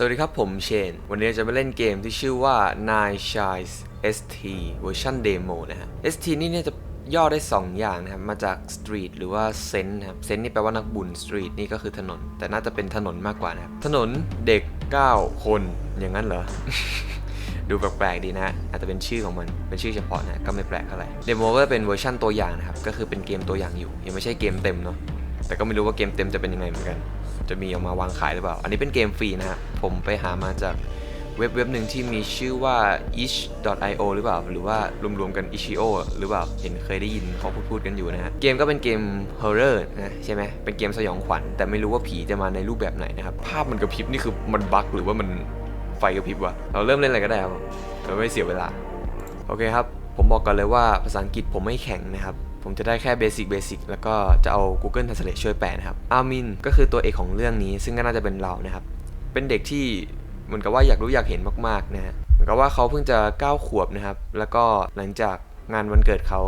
สวัสดีครับ ผมเชน วันนี้เราจะมาเล่นเกมที่ชื่อว่า Nine Shies ST เวอร์ชันเดโมนะฮะ ST นี่เนี่ยจะย่อได้ 2 อย่างนะครับ มาจาก Street หรือว่า s e n นะครับ s e n นี่แปลว่านักบุญ Street นี่ก็คือถนน แต่น่าจะเป็นถนนมากกว่านะครับ ถนนเด็ก 9 คนอย่างนั้นเหรอ ดูแปลกๆดีนะ อาจจะเป็นชื่อของมัน เป็นชื่อเฉพาะนะ ก็ไม่แปลกเท่าไหร่เดโมก็เป็นเวอร์ชันตัวอย่างนะครับ ก็คือเป็นเกมตัวอย่างอยู่ ยังไม่ใช่เกมเต็มเนาะแต่ก็ไม่รู้ว่าเกมเต็มจะเป็นยังไงเหมือนกัน จะมีออกมาวางขายหรือเปล่า อันนี้เป็นเกมฟรีนะฮะ ผมไปหามาจากเว็บเว็บหนึ่งที่มีชื่อว่า ish.io หรือเปล่า หรือว่ารวมๆกัน ishio หรือเปล่า เห็นเคยได้ยินเขาพูดพูดกันอยู่นะฮะ เกมก็เป็นเกม horror นะใช่ไหม เป็นเกมสยองขวัญ แต่ไม่รู้ว่าผีจะมาในรูปแบบไหนนะครับ ภาพมันกระพริบนี่คือมันบั๊กหรือว่ามันไฟกระพริบวะ เราเริ่มเล่นอะไรก็ได้ครับเราไม่เสียเวลา โอเคครับ ผมบอกก่อนเลยว่าภาษาอังกฤษผมไม่แข็งนะครับ ผมจะได้แค่เบสิกเบสิกแล้วก็จะเอา Google Translate ช่วยแปลนะครับอามินก็คือตัวเอกของเรื่องนี้ ซึ่งก็น่าจะเป็นเรานะครับ เป็นเด็กที่เหมือนกับว่าอยากรู้อยากเห็นมากๆนะฮะเหมือนกับว่าเขาเพิ่งจะ9ขวบนะครับ แล้วก็หลังจากงานวันเกิดเขา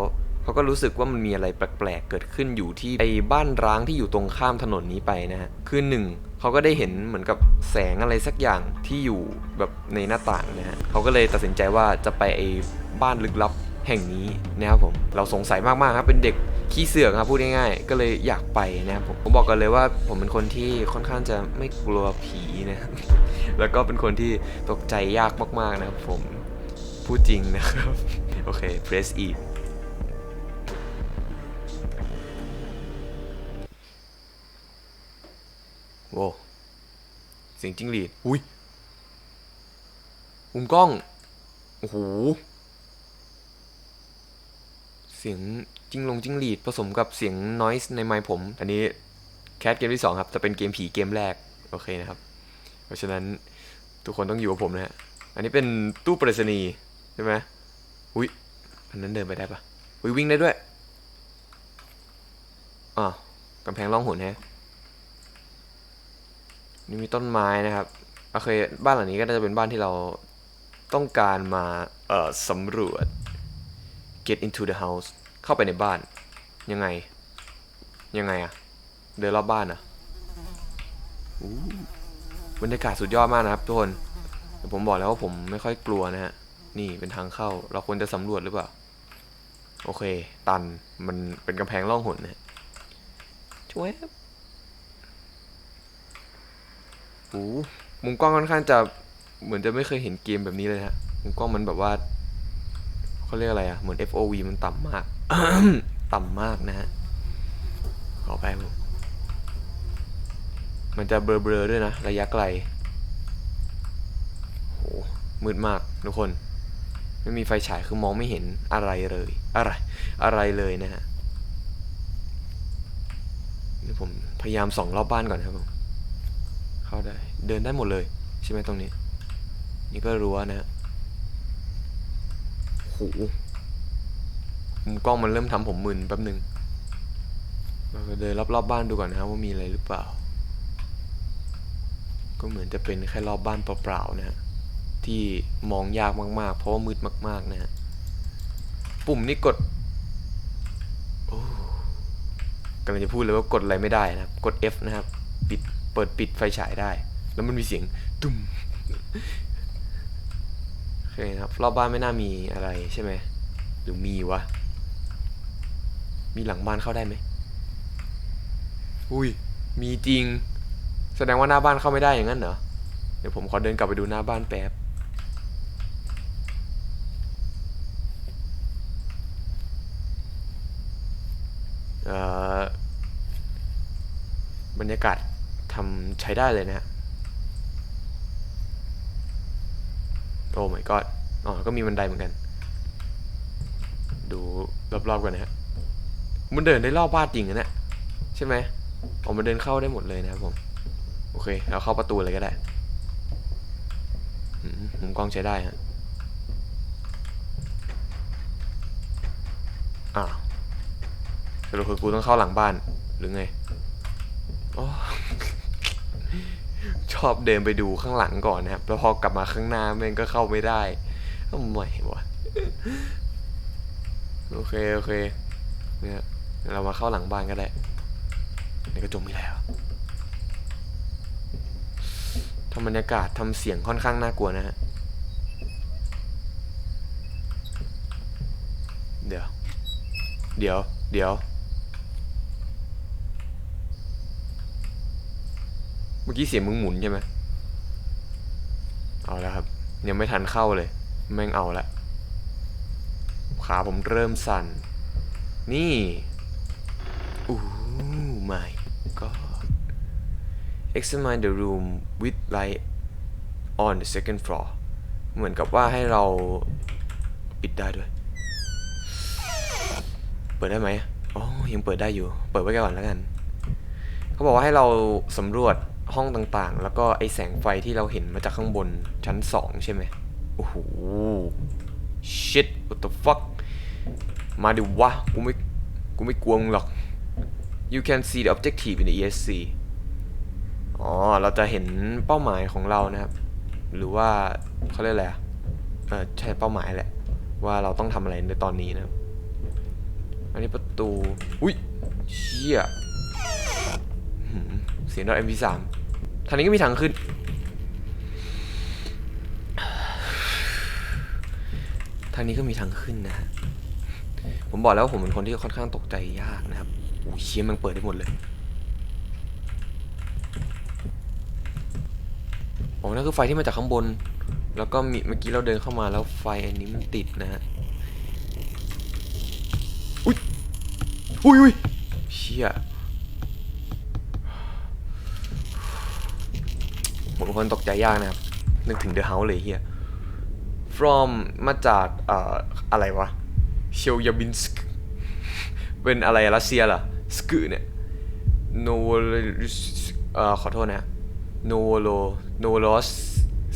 เขาก็รู้สึกว่ามันมีอะไรแปลกๆ เกิดขึ้นอยู่ที่ไอ้บ้านร้างที่อยู่ตรงข้ามถนนนี้ไปนะฮะคือหนึ่งเขาก็ได้เห็นเหมือนกับแสงอะไรสักอย่างที่อยู่แบบในหน้าต่างนะฮะเขาก็เลยตัดสินใจว่าจะไปไอ้บ้านลึกลับ แห่งนี้นะครับผมเราสงสัยมากๆครับเป็นเด็กขี้เสือกครับพูดง่ายๆ ก็เลยอยากไปนะครับผมผมบอกกันเลยว่าผมเป็นคนที่ค่อนข้างจะไม่กลัวผีนะแล้วก็เป็นคนที่ตกใจยากมากๆนะครับผมพูดจริงนะครับโอเค press E โว้เสียงจิ้งหรีดอุ้ยมุมกล้องโอ้โห เสียงจิ้งลงจิ้งหรีดผสมกับเสียงนอยส์ในไมค์ผม อันนี้แคสเกมที่ 2 ครับ จะเป็นเกมผีเกมแรก โอเคนะครับ เพราะฉะนั้นทุกคนต้องอยู่กับผมนะฮะ อันนี้เป็นตู้ปรษณียใช่ไหมอุ้ยอันนั้นเดินไปได้ปะอุ้ยวิ่งได้ด้วยอ่าวกำแพงล่องหนแฮะนี่มีต้นไม้นะครับโอเคบ้านหลังนี้ก็น่าจะเป็นบ้านที่เราต้องการมาเอ่อสำรวจ get into the house เข้าไปในบ้าน ยังไง ยังไงอะเดินรอบบ้านอะบรรยากาศสุดยอดมากนะครับทุกคนผมบอกแล้วว่าผมไม่ค่อยกลัวนะฮะ นี่เป็นทางเข้า เราควรจะสำรวจหรือเปล่า โอเค ตัน มันเป็นกำแพงล่องหนนะช่วยโอ้มุมกล้องค่อนข้างจะเหมือนจะไม่เคยเห็นเกมแบบนี้เลยฮะ มุมกล้องมันแบบว่า เขาเรียกอะไรอะเหมือน FOV มันต่ำมาก ต่ำมากนะฮะ ขอไปผมมันจะเบลอๆด้วยนะ ระยะไกลโหมืดมากทุกคน ไม่มีไฟฉายคือมองไม่เห็นอะไรเลย อะไร อะไรเลยนะฮะนี่ผมพยายามส่องรอบบ้านก่อนครับผม เข้าได้ เดินได้หมดเลย ใช่ไหมตรงนี้ นี่ก็รั้วนะฮะ โหมุมกล้องมันเริ่มทำผมมึนแป๊บหนึ่งเราจะเดินรอบๆบบ้านดูก่อนนะครับว่ามีอะไรหรือเปล่า ก็เหมือนจะเป็นแค่รอบบ้านเปล่าๆนะฮะที่มองยากมากๆ เพราะว่ามืดมากๆนะฮะปุ่มนี่กดโอ้กำลังจะพูดเลยว่ากดอะไรไม่ได้นะครับ กด F นะครับ ปิด เปิดปิดไฟฉายได้ แล้วมันมีเสียงตุ้ม เคนะครับรอบบ้านไม่น่ามีอะไรใช่ไหมหรือมีวะ มีหลังบ้านเข้าได้ไหมอุ้ย มีจริง แสดงว่าหน้าบ้านเข้าไม่ได้อย่างนั้นเหรอ เดี๋ยวผมขอเดินกลับไปดูหน้าบ้านแป๊บ เอ่อบรรยากาศทำใช้ได้เลยนะฮะโอ้ my god อ๋อก็มีบันไดเหมือนกัน ดูรอบๆกันนะฮะมันเดินได้รอบบ้านจริงนะเนี่ยใช่ไหมออกมาเดินเข้าได้หมดเลยนะครับผมโอเคเราเข้าประตูเลยก็ได้มุมกล้องใช้ได้ฮะอ้าวสรุปคือกูต้องเข้าหลังบ้านหรือไงอ๋อชอบเดินไปดูข้างหลังก่อนนะครับ แล้วพอกลับมาข้างหน้าแม่งก็เข้าไม่ได้ ทำไมวะโอเค โอเคเนี่ยเรามาเข้าหลังบ้านก็ได้ในกระจกมีแล้วทำบรรยากาศทำเสียงค่อนข้างน่ากลัวนะฮะเดี๋ยว เดี๋ยว เดี๋ยว เมื่อกี้เสียงมึงหมุนใช่ไหมเอาแล้วครับ ยังไม่ทันเข้าเลย แม่งเอาละ ขาผมเริ่มสั่น นี่อู้ my god examine the room with light on the second floor เหมือนกับว่าให้เราปิดได้ด้วย เปิดได้ไหมอ๋อ ยังเปิดได้อยู่ เปิดไว้ก่อนแล้วกัน เขาบอกว่าให้เราสำรวจห้องต่างๆ แล้วก็ไอแสงไฟที่เราเห็นมาจากข้างบนชั้น 2 ใช่ไหม อ้โห shit what the fuck มาดิวะ กูไม่ กูไม่กลัวมึงหรอก you can see the objective in the ESC อ๋อ เราจะเห็นเป้าหมายของเรานะครับ หรือว่าเขาเรียกอะไรอะเออใช่เป้าหมายแหละ ว่าเราต้องทำอะไรในตอนนี้นะครับ อันนี้ประตู อุ้ยเชี่ยเสียงดอ MP3 ทางนี้ก็มีทางขึ้น ทางนี้ก็มีทางขึ้นนะฮะ ผมบอกแล้วว่าผมเป็นคนที่ค่อนข้างตกใจยากนะครับโอ้ยเชี่ยมันเปิดได้หมดเลยโอ้นั่นคือไฟที่มาจากข้างบน แล้วก็มีเมื่อกี้เราเดินเข้ามาแล้วไฟอันนี้มันติดนะฮะ อุ้ยอุ้ยอุ้ยเชี่ยผมเป็นคนตกใจยากนะครับ นึกถึงเดอะเฮาส์เลยเฮีย from มาจากอ่ออะไรวะเชลยาบินสกเป็นอะไรรัสเซียเหรอสกเนี่ยโนโวเอ่อขอโทษนะโนโวโลโนโวลส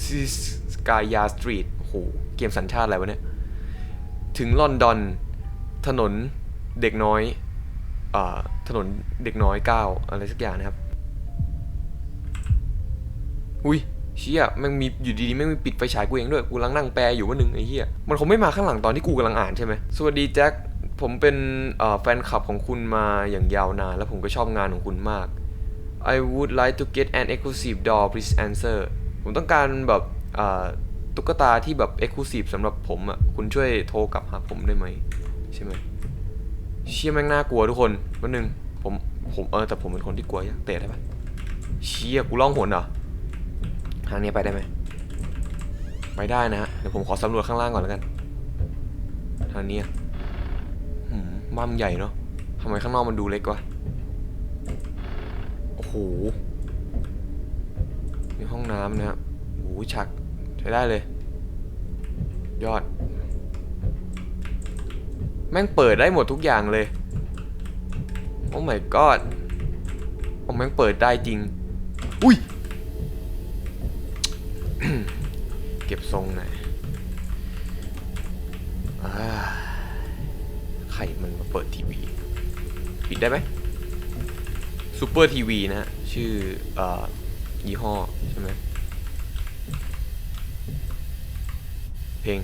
ซิสกายาสตรีทโหเกมสัญชาติอะไรวะเนี่ย ถึงลอนดอน ถนนเด็กน้อยอ่าถนนเด็กน้อยก้าอะไรสักอย่างนะครับ อุ้ย เชี่ยแม่งมีอยู่ดีๆแม่งมีปิดไฟฉายกูเองด้วยกูกำลังนั่งแปลอยู่ว่านึงไอ้เหี้ยมันคงไม่มาข้างหลังตอนที่กูกำลังอ่านใช่ไหมสวัสดีแจ็คผมเป็นแฟนคลับของคุณมาอย่างยาวนาน แล้วผมก็ชอบงานของคุณมาก I would like to get an exclusive doll please answer ผมต้องการแบบตุ๊กตาที่แบบ exclusive สำหรับผมอะคุณช่วยโทรกลับหาผมได้ไหมใช่ไหมเชี่ยแม่งน่ากลัวทุกคนวันหนึ่งผมผมเออแต่ผมเป็นคนที่กลัวยากเตะได้ปะเชี่ยกูล่องหนเหรอ ทางนี้ไปได้ไหมไปได้นะฮะเดี๋ยวผมขอสำรวจข้างล่างก่อนแล้วกัน ทางนี้หืมบ้านมันใหญ่เนาะทำไมข้างนอกมันดูเล็กวะโอ้โหมีห้องน้ำนะครับโอ้โหชักใช้ได้เลย ยอด แม่งเปิดได้หมดทุกอย่างเลย โอ้ my god โอ้แม่งเปิดได้จริง อุ้ย เก็บทรงหน่อยอ่าใครมันมาเปิดทีวี ปิดได้ไหมซูเปอร์ทีวีนะฮะชื่ออ่อยี่ห้อ ใช่ไหมเพลง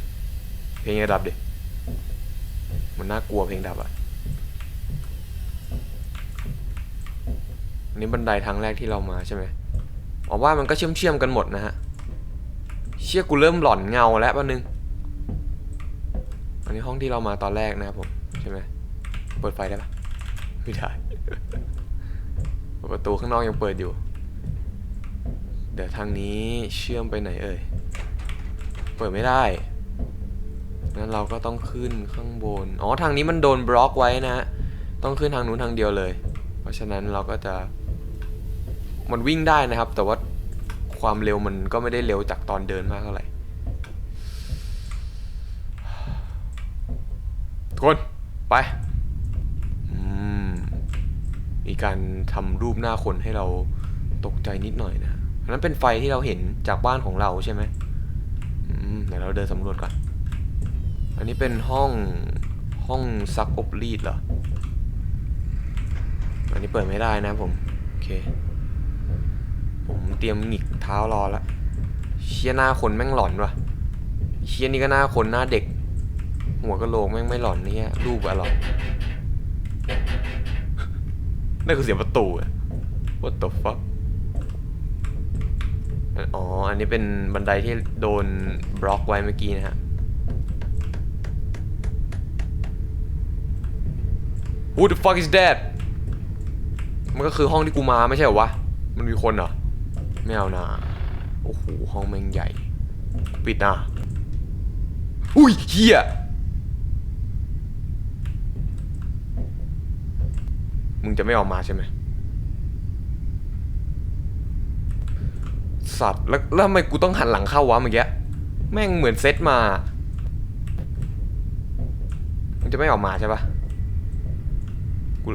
เพลงระดับเด็มันน่ากลัวเพลงดับอะอันนี้บันไดทางแรกที่เรามาใช่ไหมออกว่ามันก็เชื่อมเชื่อมกันหมดนะฮะ เชี่ยกูเริ่มหลอนเงาแล้วแป๊บนึง อันนี้ห้องที่เรามาตอนแรกนะครับผม ใช่ไหมเปิดไฟได้ปะไม่ได้ ประตูข้างนอกยังเปิดอยู่ เดี๋ยวทางนี้เชื่อมไปไหนเอ่ย เปิดไม่ได้ งั้นเราก็ต้องขึ้นข้างบน อ๋อทางนี้มันโดนบล็อกไว้นะฮะต้องขึ้นทางนู้นทางเดียวเลย เพราะฉะนั้นเราก็จะ มันวิ่งได้นะครับ แต่ว่า ความเร็วมันก็ไม่ได้เร็วจากตอนเดินมากเท่าไหร่ทุกคนไปอืมมีการทำรูปหน้าคนให้เราตกใจนิดหน่อยนะอันนั้นเป็นไฟที่เราเห็นจากบ้านของเราใช่ไหมอืมเดี๋ยวเราเดินสำรวจก่อน อันนี้เป็นห้องห้องซักอบรีดเหรอ อันนี้เปิดไม่ได้นะผม โอเค ผมเตรียมหงิกเท้ารอแล้วเชี่ยหน้าคนแม่งหลอนวะเชี่ยนี่ก็หน้าคนหน้าเด็ก หัวกะโหลกแม่งไม่หลอนเนี่ยรูปอะหลอนนั่นคือเสียงประตูอะ What the fuck อ๋อ อันนี้เป็นบันไดที่โดนบล็อกไว้เมื่อกี้นะฮะ Who the fuck is that มันก็คือห้องที่กูมาไม่ใช่เหรอวะ มันมีคนเหรอ ไม่เอานะโอ้โหห้องแม่งใหญ่ ปิดนะอุ้ยเฮียมึงจะไม่ออกมาใช่ไหมสัตว์แล้วแล้วทำไมกูต้องหันหลังเข้าวะเมื่อกี้แม่งเหมือนเซตมา มึงจะไม่ออกมาใช่ปะกู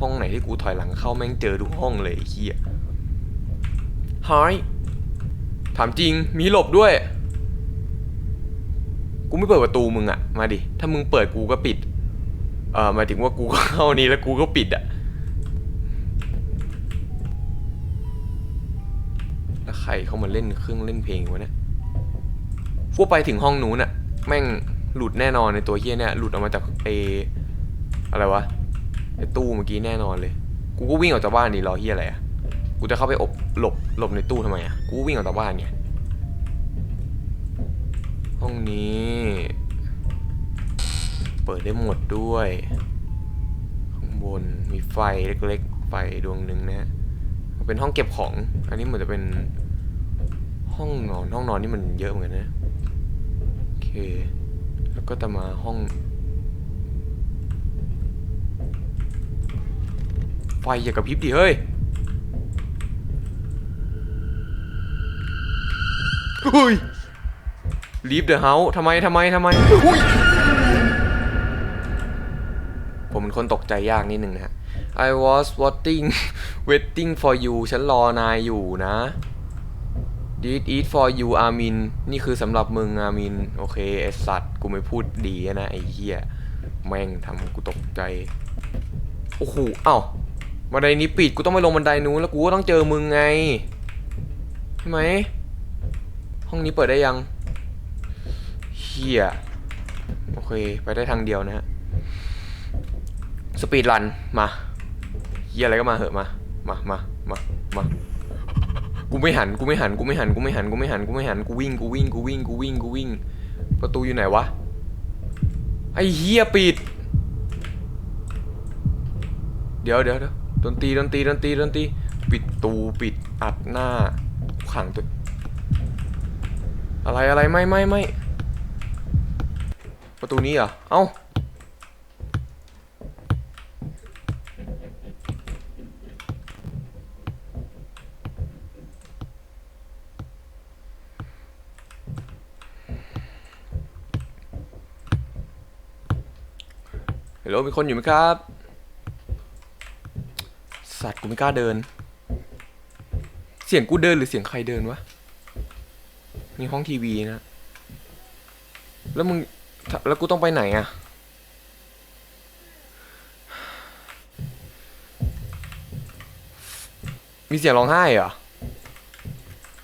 ห้องไหนที่กูถอยหลังเข้าแม่งเจอทุกห้องเลยไอ้เฮียหายถามจริงมีหลบด้วย กูไม่เปิดประตูมึงอะมาดิ ถ้ามึงเปิดกูก็ปิด เออหมายถึงว่ากูก็เข้านี้แล้วกูก็ปิดอะแล้วใครเข้ามาเล่นเครื่องเล่นเพลงวะเนี่ยพวกไปถึงห้องนู้นอะแม่งหลุดแน่นอนในตัวเฮียเนี่ยหลุดออกมาจากเออะไรวะ ไอตู้เมื่อกี้แน่นอนเลย กูก็วิ่งออกจากบ้านดีรอเฮียอะไรอะกูจะเข้าไปอบหลบหลบในตู้ทำไมอะกูก็วิ่งออกจากบ้านไงห้องนี้ เปิดได้หมดด้วย ข้างบนมีไฟเล็กๆไฟดวงหนึ่งนะฮะเป็นห้องเก็บของ อันนี้เหมือนจะเป็นห้องนอนห้องนอนนี่มันเยอะเหมือนกันนะโอเค แล้วก็จะมาห้อง ไฟอย่ากระพริบดิเฮ้ยเฮ้ย leave the house ทำไมทำไมทำไมผมเป็นคนตกใจยากนิดนึงนะฮะ I was waiting waiting for you ฉันรอนายอยู่นะ Did it for you อามิน นี่คือสำหรับมึงอามิน โอเค ไอสัตว์ กูไม่พูดดีนะ ไอเหี้ย แม่งทำกูตกใจ โอ้โห เอ้า บันไดนี้ปิดกูต้องไปลงบันไดนู้นแล้วกูก็ต้องเจอมึงไงใช่ไหมห้องนี้เปิดได้ยังเฮียโอเค ไปได้ทางเดียวนะฮะสปีดรันมาเฮียอะไรก็มาเหอะมามามามามากูไม่หันกูไม่หันกูไม่หันกูไม่หันกูไม่หันกูไม่หันกูวิ่งกูวิ่งกูวิ่งกูวิ่งกูวิ่ง ประตูอยู่ไหนวะไอเฮียปิด เดี๋ยวเดี๋ยวเดี๋ยว ดนตรีดนตรีดนตรีดนตรีปิดตูปิดอัดหน้า ขังตัว อะไรอะไรไม่ไม่ไม่ประตูนี้เหรอ เอ้าเฮลโหลมีคนอยู่ไหมครับ สัตว์กูไม่กล้าเดิน เสียงกูเดินหรือเสียงใครเดินวะนี่ห้องทีวีนะ แล้วมึง แล้วกูต้องไปไหนอะมีเสียงร้องไห้เหรอ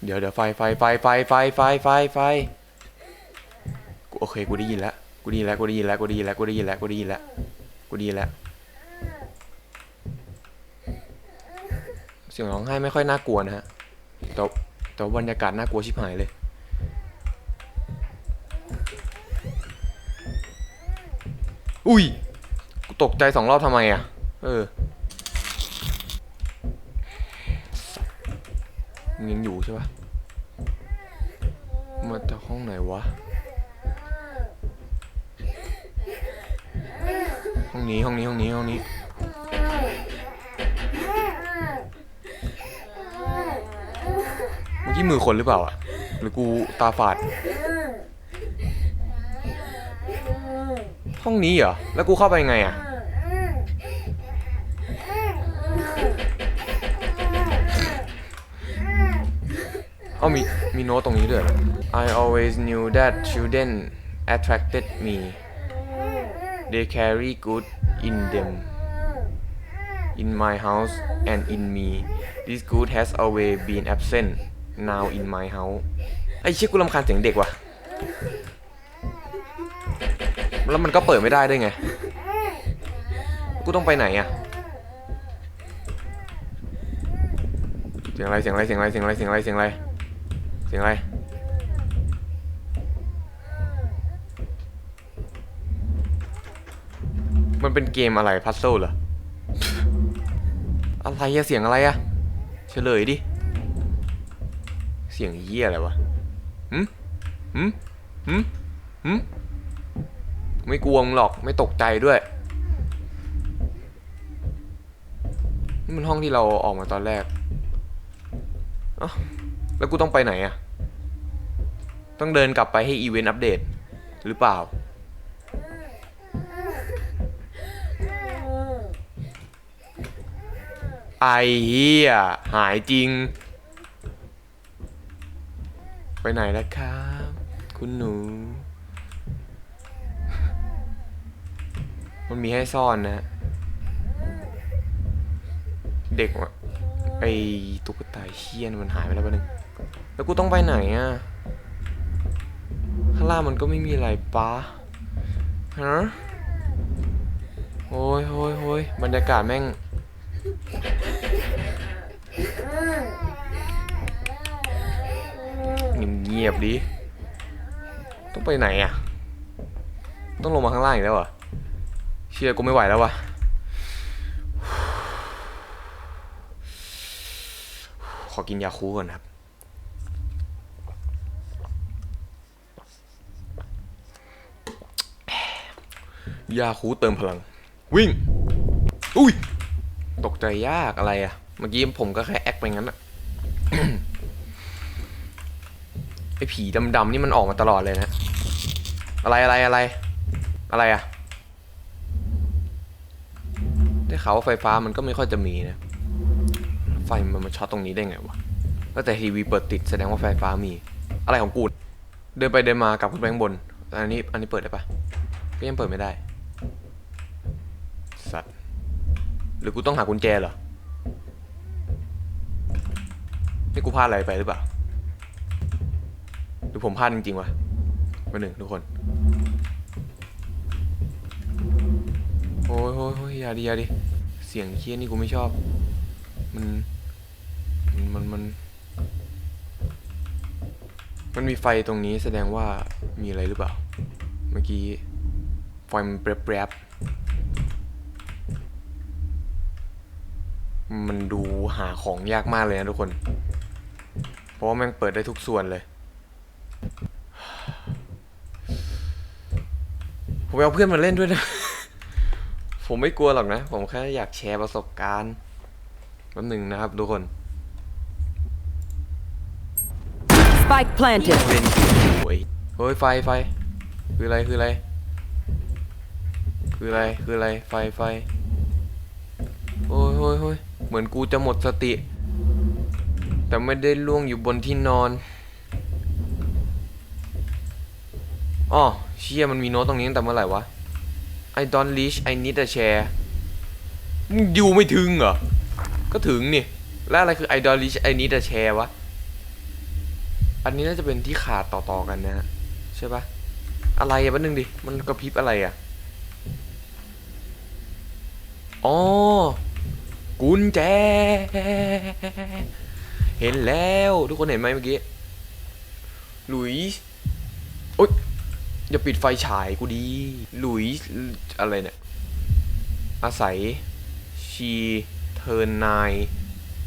เดี๋ยวเดี๋ยวไฟไฟไฟไฟไฟไฟไฟไฟกูโอเคกูได้ยินแล้ว กูได้ยินแล้วกูได้ยินแล้วกูได้ยินแล้วกูได้ยินแล้วกูได้ยินแล้วกูได้ยินแล้ว สียงร้องไห้ไม่ค่อยน่ากลัวนะฮะแต่แต่ว่าบรรยากาศน่ากลัวชิบหายเลยอุ้ยกูตกใจสองรอบทำไมอะ เออมึงยังอยู่ใช่ปะมาจากห้องไหนวะ ห้องนี้ห้องนี้ห้องนี้ห้องนี้ เมื่มือคนหรือเปล่าอะ หรือกูตาฝาด ห้องนี้เหรอ แล้วกูเข้าไปยังไงอะ เอามี มีโน้ตตรงนี้ด้วย I always knew that children attracted me they carry good in them in my house and in me this good has always been absent now in my house ไอ้เชี่ยกูรำคาญเสียงเด็กว่ะ แล้วมันก็เปิดไม่ได้ด้วยไง กูต้องไปไหนอะเสียงอะไร เสียงอะไร เสียงอะไร เสียงอะไร เสียงอะไร เสียงอะไร เสียงอะไร มันเป็นเกมอะไร พัซเซิลเหรอ อะไรอะเสียงอะไรอะเฉลยดิ เสียงเหี้ยอะไรวะหืมหืมหืมหืมไม่กลัวมึงหรอก ไม่ตกใจด้วย นี่มันห้องที่เราออกมาตอนแรกอ้าแล้วกูต้องไปไหนอะต้องเดินกลับไปให้อีเวนต์อัปเดต หรือเปล่า ไอเฮียหายจริง ไปไหนแล้วครับ คุณหนู มันมีให้ซ่อนนะ เด็กอะไอตุ๊กตาเชียนมันหายไปแล้วปะนึงแล้วกูต้องไปไหนอะ ข้างล่างมันก็ไม่มีอะไรปะฮะโอ้ยโอ้ยโอ้ยบรรยากาศแม่ง เงียบดิ ต้องไปไหนอะ ต้องลงมาข้างล่างอีกแล้วเหรอ เชื่อกูไม่ไหวแล้ววะขอกินยาคูก่อนครับ ยาคูเติมพลัง วิ่ง อุ้ย ตกใจยากอะไรอะ เมื่อกี้ผมก็แค่แอคไปงั้นอะ ไอผีดำๆนี่มันออกมาตลอดเลยนะ อะไรอะไรอะไร อะไรอะได้ข่าวว่าไฟฟ้ามันก็ไม่ค่อยจะมีนะ ไฟมันมาช็อตตรงนี้ได้ไงวะแล้วแต่ทีวีเปิดติดแสดงว่าไฟฟ้ามี อะไรของกู เดินไปเดินมากลับขึ้นไปข้างบน อันนี้อันนี้เปิดได้ปะก็ยังเปิดไม่ได้ สัตว์ หรือกูต้องหากุญแจเหรอ นี่กูพลาดอะไรไปหรือเปล่า รือผมพลาดจริงๆวะมาหนึ่งทุกคน โอ้ยโอ้ยโอ้ยอย่าดิอย่าดิ เสียงเคี้ยนี่กูไม่ชอบ มัน มัน มัน มันมีไฟตรงนี้แสดงว่ามีอะไรหรือเปล่า เมื่อกี้ไฟมันแปรบมันดูหาของยากมากเลยนะทุกคน เพราะว่าแม่งเปิดได้ทุกส่วนเลย ผมเอาเพื่อนมาเล่นด้วยนะ ผมไม่กลัวหรอกนะ ผมแค่อยากแชร์ประสบการณ์แป๊บหนึ่งนะครับทุกคน Spike planted. เล่นสวยเฮ้ยไฟไฟ คืออะไรคืออะไร คืออะไรคืออะไรไฟไฟโอ้ยโอ้ยโอ้ยเหมือนกูจะหมดสติ แต่ไม่ได้ล่วงอยู่บนที่นอนอ๋อ เชี่ยมันมีโน้ตตรงนี้ตั้งแต่เมื่อไหร่วะ I don't reach I need a chair มึงอยู่ไม่ถึงเหรอ ก็ถึงนี่ แล้วอะไรคือ I don't reach I need a chair วะ อันนี้น่าจะเป็นที่ขาดต่อๆกันนะฮะ ใช่ปะอะไรอะแป๊บนึงดิ มันกระพริบอะไรอะ อ๋อ กุญแจ เห็นแล้ว ทุกคนเห็นไหมเมื่อกี้ หลุยส์โอ๊ย อย่าปิดไฟฉายกูดี หลุยส์อะไรเนี่ย อาศัย ชีเทิร์นาย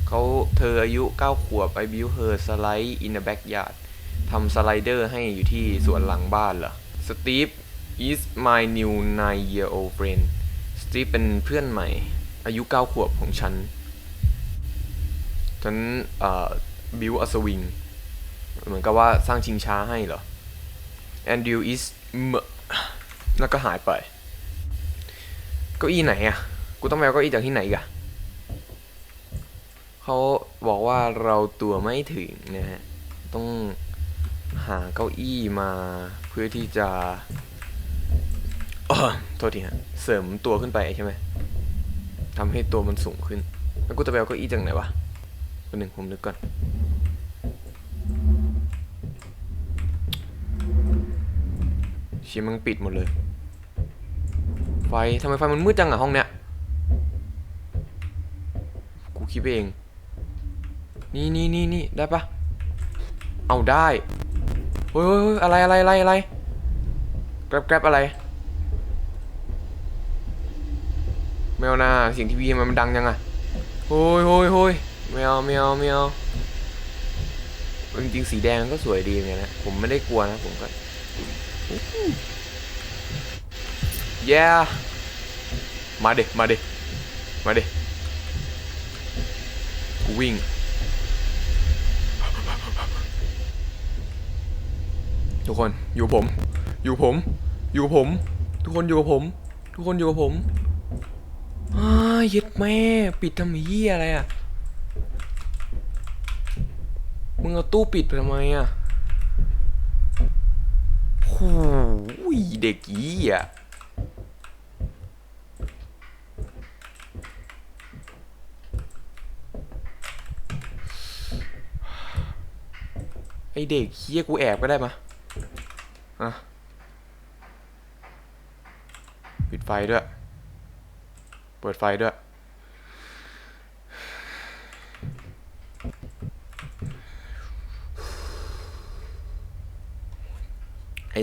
เขาเธออายุ 9 ขวบ I built her slide in the backyard ทำสไลเดอร์ให้อยู่ที่สวนหลังบ้านเหรอ Steve is my new nine year old friend Steve เป็นเพื่อนใหม่ อายุ 9 ขวบของฉัน ฉันเอ่อ build a swing เหมือนกับว่าสร้างชิงช้าให้เหรอ Andrew is m แล้วก็หายไปเก้าอี้ไหนอะกูต้องไปเอาเก้าอี้จากที่ไหนกะเขาบอกว่าเราตัวไม่ถึงนะฮะ ต้องหาเก้าอี้มาเพื่อที่จะโทษทีฮะ เสริมตัวขึ้นไปใช่ไหมทำให้ตัวมันสูงขึ้น แล้วกูจะไปเอาเก้าอี้จากไหนวะคนหนึ่งผมนึกก่อน เชียมันปิดหมดเลย ไฟทำไมไฟมันมืดจังอะห้องเนี้ย กูคิดไปเอง นี่นี่นี่นี่ได้ปะเอาได้เฮ้ยเฮ้ยเฮ้ยอะไรอะไรอะไรอะไรแกร็บแกร็บอะไรแมวนาเสียงทีวีทำไมมันดังจังอะโฮ้ยโฮ้ยโฮ้ยแมวแมวแมวจริงๆสีแดงก็สวยดีเหมือนกันนะ ผมไม่ได้กลัวนะ ผมก็ เย้มาเด็มาเด็มาเด็กูวิ่ง ทุกคนอยู่ผม อยู่ผม อยู่ผม ทุกคนอยู่กับผม ทุกคนอยู่กับผมอ้าเย็ดแม่ ปิดทำเหี้ยอะไรอะ มึงเอาตู้ปิดไปทำไมอะโอ้ย เด็กยี่อะไอเด็กเฮียกูแอบก็ได้มะอะปิดไฟด้วย เปิดไฟด้วย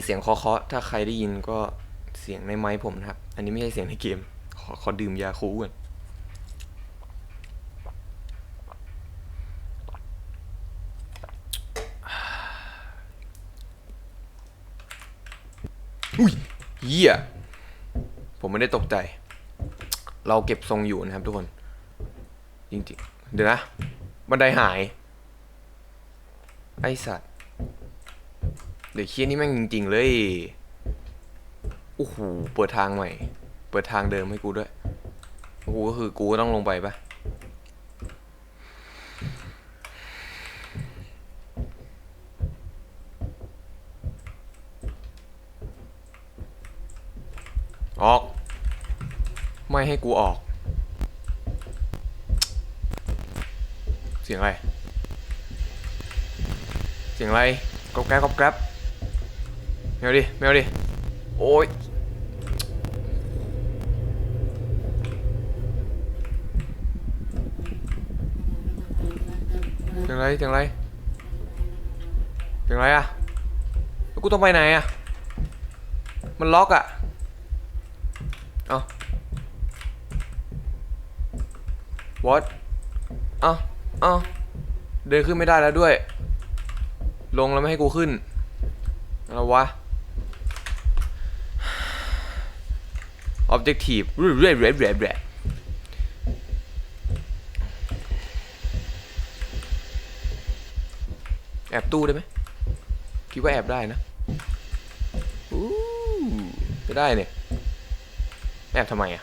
เสียงเคาะๆถ้าใครได้ยินก็เสียงในไม้ผมนะครับ อันนี้ไม่ใช่เสียงในเกม ขอขอดื่มยาคูก่อนอุ้ยเหี้ย ผมไม่ได้ตกใจ เราเก็บทรงอยู่นะครับทุกคน จริงๆ เดี๋ยวนะ บันไดหาย ไอสัตว์ เดี๋ยวเคียนี่แม่งจริงๆเลยโอ้โหเปิดทางใหม่ เปิดทางเดิมให้กูด้วยกูก็คือกูก็ต้องลงไปปะออก ไม่ให้กูออก เสียงอะไร เสียงอะไรกรอบแกรบกรอบแกรบ แมวดิแมวดิ โอ้ยเสียงไรเสียงไรเสียงไรอะแล้วกูต้องไปไหนอะมันล็อกอะเอา what เอาเอาเดินขึ้นไม่ได้แล้วด้วย ลงแล้วไม่ให้กูขึ้น อะไรวะ objective เรื่อยเรื่อยเรื่อยเรื่อยเรื่อยแอบตู้ได้ไหมคิดว่าแอบได้นะอู้จะได้เนี่ย แอบทำไมอะ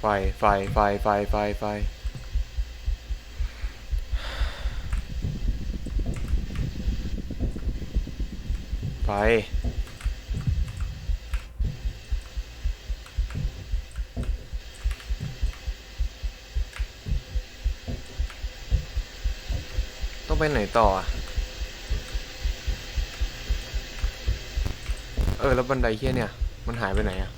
ไฟ ไฟ ไฟ ไฟ ไฟ ไฟ ไฟ ต้องไปไหนต่ออะเออ แล้วบันไดเฮี้ยเนี่ย มันหายไปไหนอะ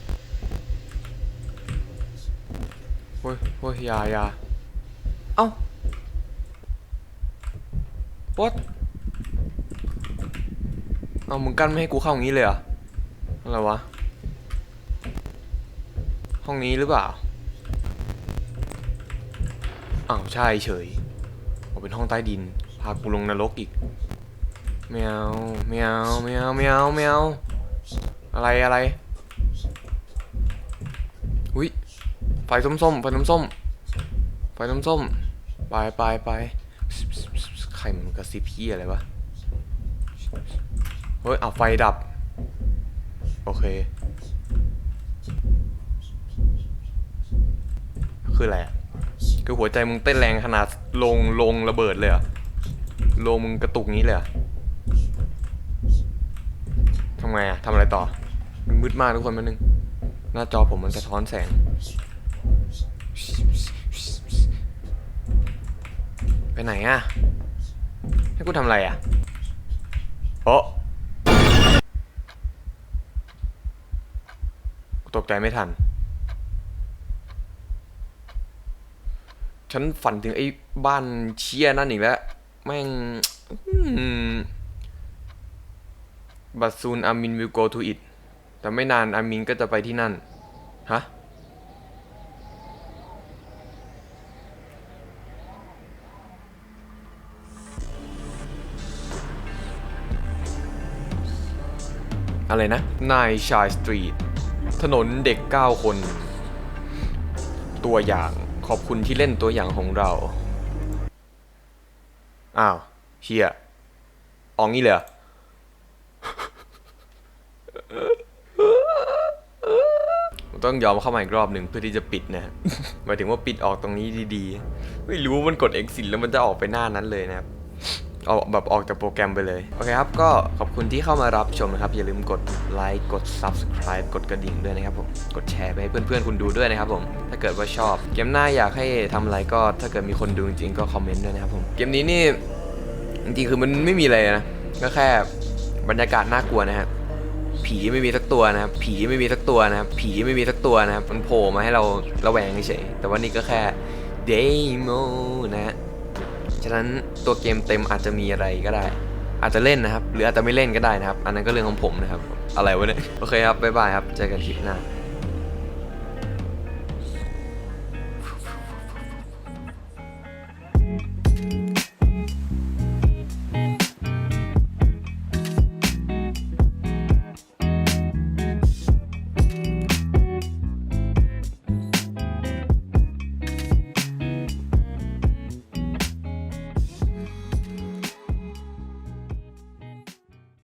โอ้ยโอ้ยยายาเอ้า what เอามึงกั้นไม่ให้กูเข้าอย่างนี้เลยเหรอ อะไรวะ ห้องนี้หรือเปล่า อ้าว ใช่เฉยเอาเป็นห้องใต้ดินากูลงนรกอีกแมวแมวแมวแมวแมวอะไรอะไรอุ้ยไฟส้มๆไฟส้มๆไฟส้มๆไปไปไปใครมันกระซิบพี่อะไรวะเฮ้ยเอาไฟดับ โอเค คืออะไรคือหัวใจมึงเต้นแรงขนาดลงลงระเบิดเลยเหรอะ โลมึงกระตุกงี้เลยเหรอะทำไงอะทำอะไรต่อ มันมืดมากทุกคนมานึง หน้าจอผมมันสะท้อนแสง ไปไหนอะให้กูทำอะไรอะโอ้กูตกใจไม่ทัน ฉันฝันถึงไอ้บ้านเชียนั่นอีกแล้ว แม่งบัตซูนอามิน will go to it แต่ไม่นานอามินก็จะไปที่นั่น ฮะ อะไรนะนายชายสตรีท ถนนเด็ก 9 คน ตัวอย่างขอบคุณที่เล่นตัวอย่างของเรา อ้าวเฮียอองนี่เลยต้องยอมเข้ามาอีกรอบหนึ่งเพื่อที่จะปิดนะหมายถึงว่าปิดออกตรงนี้ดีๆ ไม่รู้มันกด exit แล้วมันจะออกไปหน้านั้นเลยนะครับ เอาแบบออกจากโปรแกรมไปเลย โอเคครับ ก็ขอบคุณที่เข้ามารับชมนะครับ อย่าลืมกดไลค์กด subscribe กดกระดิ่งด้วยนะครับผม กดแชร์ไปให้เพื่อนๆคุณดูด้วยนะครับผม ถ้าเกิดว่าชอบ เกมหน้าอยากให้ทำอะไรก็ถ้าเกิดมีคนดูจริงๆก็คอมเมนต์ด้วยนะครับผม เกมนี้นี่จริงๆคือมันไม่มีอะไรนะ ก็แค่บรรยากาศน่ากลัวนะครับผีไม่มีสักตัวนะครับ ผีไม่มีสักตัวนะครับ ผีไม่มีสักตัวนะครับ มันโผล่มาให้เราระแวงเฉย แต่ว่านี่ก็แค่เดโมนะฮะฉะนั้น ตัวเกมเต็มอาจจะมีอะไรก็ได้ อาจจะเล่นนะครับ หรืออาจจะไม่เล่นก็ได้นะครับ อันนั้นก็เรื่องของผมนะครับ อะไรวะเนี่ย โอเคครับ บ๊ายบายครับ เจอกันคลิปหน้า